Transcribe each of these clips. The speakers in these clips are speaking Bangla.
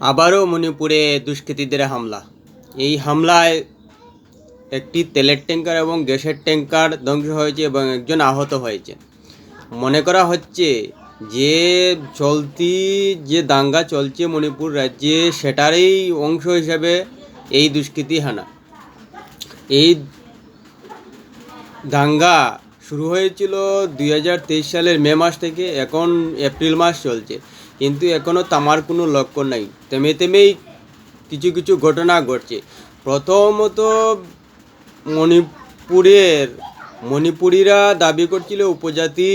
আবারও মণিপুরে দুষ্কৃতীদের হামলা। এই হামলায় একটি তেলের ট্যাঙ্কার এবং গ্যাসের ট্যাঙ্কার ধ্বংস হয়েছে এবং একজন আহত হয়েছে। মনে করা হচ্ছে যে চলতি যে দাঙ্গা চলছে মণিপুর রাজ্যে, সেটারই অংশ হিসেবে এই দুষ্কৃতী হানা। এই দাঙ্গা শুরু হয়েছিল দুই হাজার তেইশ সালের মে মাস থেকে, এখন এপ্রিল মাস চলছে। কিন্তু এখনও তামার কোনো লক্ষণ নাই। তেমে তেমেই কিছু কিছু ঘটনা ঘটছে। প্রথমত মণিপুরের মণিপুরীরা দাবি করছিল উপজাতি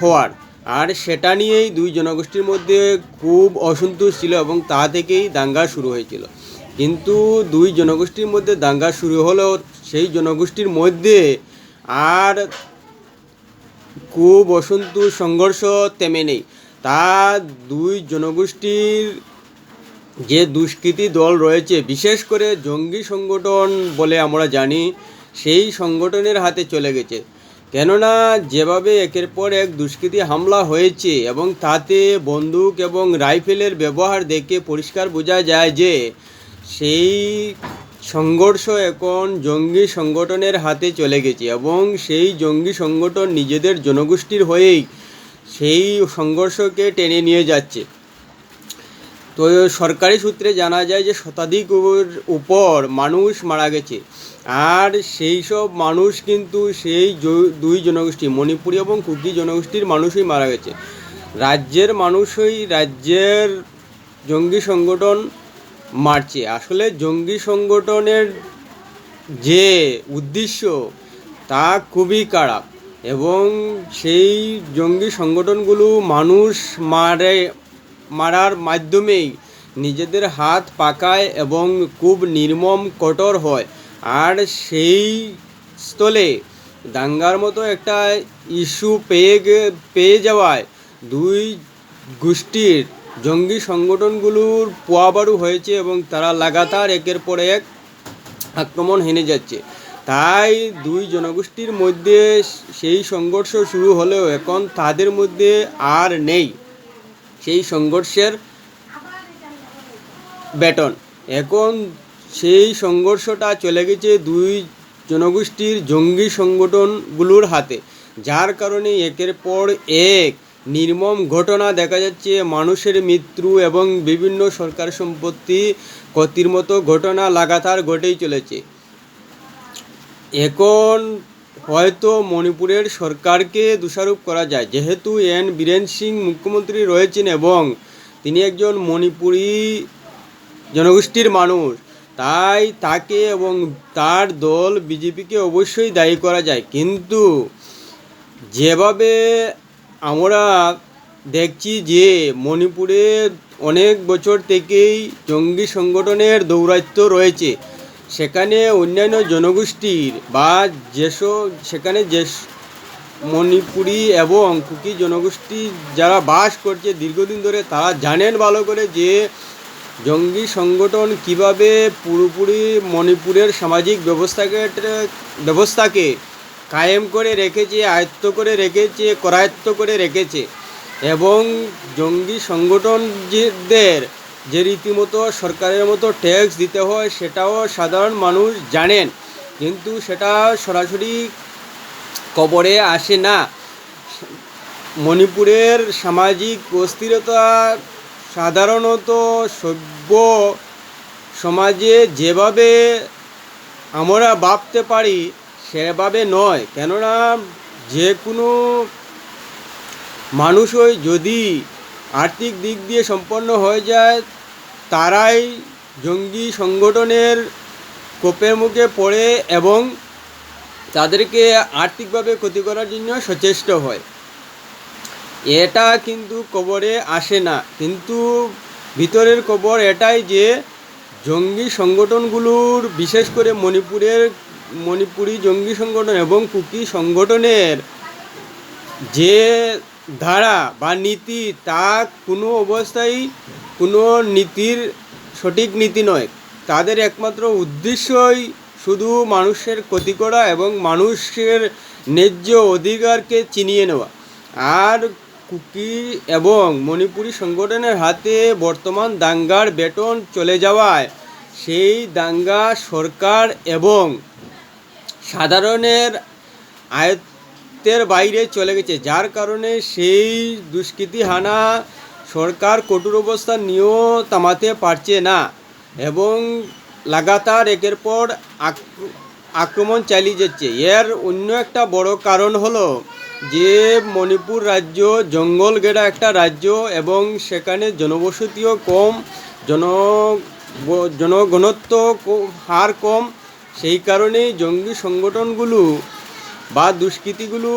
হওয়ার আর সেটা নিয়েই দুই জনগোষ্ঠীর মধ্যে খুব অসন্তোষ ছিল এবং তা থেকেই দাঙ্গা শুরু হয়েছিল। কিন্তু দুই জনগোষ্ঠীর মধ্যে দাঙ্গা শুরু হলেও সেই জনগোষ্ঠীর মধ্যে আর খুব অসন্তোষ, সংঘর্ষ তেমে নেই। তা দুই জনগোষ্ঠীর যে দুষ্কৃতী দল রয়েছে, বিশেষ করে জঙ্গি সংগঠন বলে আমরা জানি, সেই সংগঠনের হাতে চলে গেছে। কেননা, যেভাবে একের পর এক দুষ্কৃতী হামলা হয়েছে এবং তাতে বন্দুক এবং রাইফেলের ব্যবহার দেখে পরিষ্কার বোঝা যায় যে, সেই সংঘর্ষ এখন জঙ্গি সংগঠনের হাতে চলে গেছে এবং সেই জঙ্গি সংগঠন নিজেদের জনগোষ্ঠীর হয়েই সেই সংঘর্ষকে টেনে নিয়ে যাচ্ছে। তো সরকারি সূত্রে জানা যায় যে শতাধিক উপর মানুষ মারা গেছে। আর সেই সব মানুষ কিন্তু সেই দুই জনগোষ্ঠী, মণিপুরী এবং কুকি জনগোষ্ঠীর মানুষই মারা গেছে। রাজ্যের মানুষই রাজ্যের জঙ্গি সংগঠন মারছে। আসলে জঙ্গি সংগঠনের যে উদ্দেশ্য, তা খুবই খারাপ। এবং সেই জঙ্গি সংগঠনগুলো মানুষ মারে, মারার মাধ্যমেই নিজেদের হাত পাকায় এবং খুব নির্মম, কঠোর হয়। আর সেই স্থলে দাঙ্গার মতো একটা ইস্যু পেয়ে পেয়ে যাওয়ায় দুই গোষ্ঠীর জঙ্গি সংগঠনগুলোর পোয়াবারু হয়েছে এবং তারা লাগাতার একের পর এক আক্রমণ হেনে যাচ্ছে। তাই দুই জনগোষ্ঠীর মধ্যে সেই সংঘর্ষ শুরু হলেও এখন তাদের মধ্যে আর নেই সেই সংঘর্ষের বেটন এখন সেই সংঘর্ষটা চলে গেছে দুই জনগোষ্ঠীর জঙ্গি সংগঠনগুলোর হাতে, যার কারণে একের পর এক নির্মম ঘটনা দেখা যাচ্ছে মানুষের মৃত্যু এবং বিভিন্ন সরকার সম্পত্তি ক্ষতির মতো ঘটনা লাগাতার ঘটেই চলেছে। এখন হয়তো মণিপুরের সরকারকে দোষারোপ করা যায়। যেহেতু এন বীরেন সিং মুখ্যমন্ত্রী রয়েছেন এবং তিনি একজন মণিপুরী জনগোষ্ঠীর মানুষ, তাই তাকে এবং তার দল বিজেপিকে অবশ্যই দায়ী করা যায়। কিন্তু যেভাবে আমরা দেখছি যে মণিপুরে অনেক বছর থেকেই জঙ্গি সংগঠনের দৌরাত্ম্য রয়েছে সেখানে অন্যান্য জনগোষ্ঠীর বা যেসব সেখানে যে মণিপুরি এবং কুকি জনগোষ্ঠী যারা বাস করছে দীর্ঘদিন ধরে, তারা জানেন ভালো করে যে জঙ্গি সংগঠন কীভাবে পুরোপুরি মণিপুরের সামাজিক ব্যবস্থাকে ব্যবস্থাকে কায়েম করে রেখেছে, আয়ত্ত করে রেখেছে, করায়ত্ত করে রেখেছে এবং জঙ্গি সংগঠনদের যে রীতিমতো সরকারের মতো ট্যাক্স দিতে হয় সেটাও সাধারণ মানুষ জানেন। কিন্তু সেটা সরাসরি কবরে আসে না। মণিপুরের সামাজিক অস্থিরতা সাধারণত সভ্য সমাজে যেভাবে আমরা ভাবতে পারি সেভাবে নয়। কেননা যে কোনো মানুষই যদি আর্থিক দিক দিয়ে সম্পন্ন হয়ে যায়, তারাই জঙ্গি সংগঠনের কোপের মুখে পড়ে এবং তাদেরকে আর্থিকভাবে ক্ষতি করার জন্য সচেষ্ট হয়। এটা কিন্তু কবরে আসে না, কিন্তু ভিতরের কবর এটাই যে জঙ্গি সংগঠনগুলোর, বিশেষ করে মণিপুরের, মণিপুরি জঙ্গি সংগঠন এবং কুকি সংগঠনের যে ধারা বা নীতি তা কোনো অবস্থায় কোনো নীতির সঠিক নীতি নয়। তাদের একমাত্র উদ্দেশ্যই শুধু মানুষের ক্ষতি করা এবং মানুষের ন্যায্য অধিকারকে চিনিয়ে নেওয়া। আর কুকি এবং মণিপুরী সংগঠনের হাতে বর্তমান দাঙ্গার বেতন চলে যাওয়ায় সেই দাঙ্গা সরকার এবং সাধারণের আয়ত্তের বাইরে চলে গেছে। যার কারণে সেই দুষ্কৃতি হানা সরকার কঠোর অবস্থা নিয়েও থামাতে পারছে না এবং লাগাতার একের পর আক- আক্রমণ চালিয়ে যাচ্ছে। এর অন্য একটা বড় কারণ হলো যে মণিপুর রাজ্য জঙ্গল ঘেরা একটা রাজ্য এবং সেখানে জনবসতিও কম, জন জনঘনত্ব হার কম। সেই কারণেই জঙ্গি সংগঠনগুলো বা দুষ্কৃতীগুলো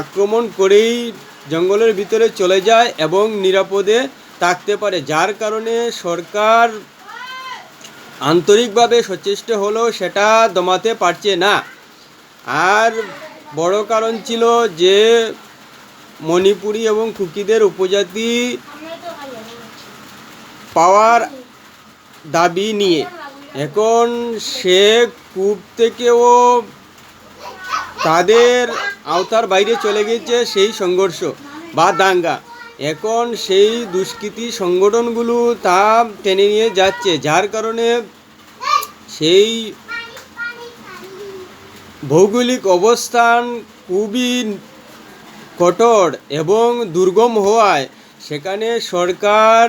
আক্রমণ করেই জঙ্গলের ভিতরে চলে যায় এবং নিরাপদে থাকতে পারে, যার কারণে সরকার আন্তরিকভাবে সচেষ্ট হলেও সেটা দমাতে পারছে না। আর বড় কারণ ছিল যে মণিপুরি এবং কুকিদের উপজাতি পাওয়ার দাবি নিয়ে। এখন সে কূপ থেকেও তাদের আওতার বাইরে চলে গেছে সেই সংঘর্ষ বা দাঙ্গা। এখন সেই দুষ্কৃতী সংগঠনগুলো তা টেনে নিয়ে যাচ্ছে, যার কারণে সেই ভৌগোলিক অবস্থান খুবই কঠোর এবং দুর্গম হওয়ায় সেখানে সরকার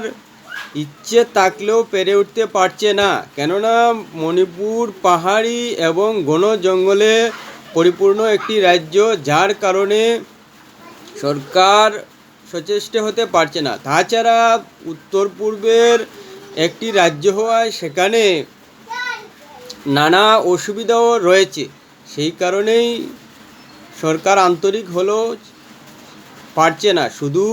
ইচ্ছে থাকলেও পেরে উঠতে পারছে না। কেননা মণিপুর পাহাড়ি এবং ঘন জঙ্গলে পরিপূর্ণ একটি রাজ্য যার কারণে সরকার সচেষ্ট হতে পারছে না। তাছাড়া উত্তর পূর্বের একটি রাজ্য হওয়ায় সেখানে নানা অসুবিধাও রয়েছে। সেই কারণেই সরকার আন্তরিক হলেও পারছে না। শুধু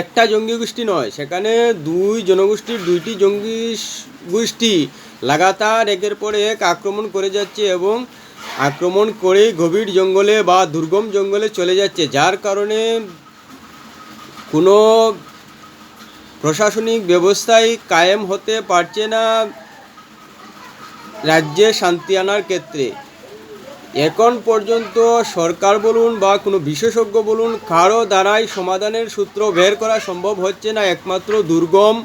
একটা জঙ্গি গোষ্ঠী নয়, সেখানে দুই জনগোষ্ঠীর দুইটি জঙ্গি গোষ্ঠী লাগাতার একের পর এক আক্রমণ করে যাচ্ছে এবং আক্রমণ করে গভীর জঙ্গলে বা দুর্গম জঙ্গলে চলে যাচ্ছে, যার কারণে কোনো প্রশাসনিক ব্যবস্থাই কায়েম হতে পারছে না রাজ্যে শান্তি আনার ক্ষেত্রে। এখন পর্যন্ত সরকার বলুন বা কোনো বিশেষজ্ঞ বলুন, কারও দ্বারাই সমাধানের সূত্র বের করা সম্ভব হচ্ছে না একমাত্র দুর্গম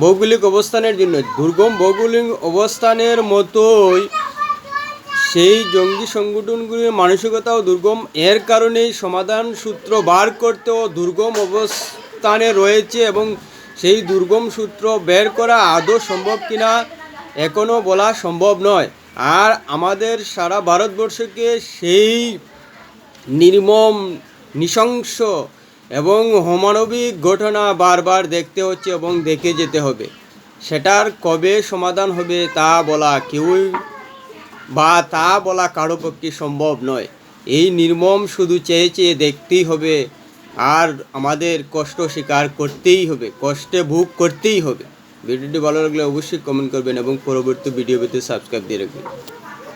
ভৌগোলিক অবস্থানের জন্য। দুর্গম ভৌগোলিক অবস্থানের মতোই সেই জঙ্গি সংগঠনগুলির মানসিকতাও দুর্গম। এর কারণেই সমাধান সূত্র বার করতেও দুর্গম অবস্থানে রয়েছে এবং সেই দুর্গম সূত্র বের করা আদৌ সম্ভব কিনা এখনও বলা সম্ভব নয়। আর আমাদের সারা ভারতবর্ষকে সেই নির্মম, নৃশংস এবং অমানবিক ঘটনা বারবার দেখতে হচ্ছে এবং দেখে যেতে হবে। সেটার কবে সমাধান হবে তা বলা কেউই বা তা বলা কারও পক্ষে সম্ভব নয়। এই নির্মম শুধু চেয়ে চেয়ে দেখতেই হবে, আর আমাদের কষ্ট স্বীকার করতেই হবে, কষ্টে ভোগ করতেই হবে। ভিডিওটি ভালো লাগলে অবশ্যই কমেন্ট করবেন এবং পরবর্তী ভিডিও পেতে সাবস্ক্রাইব দিয়ে রাখবেন।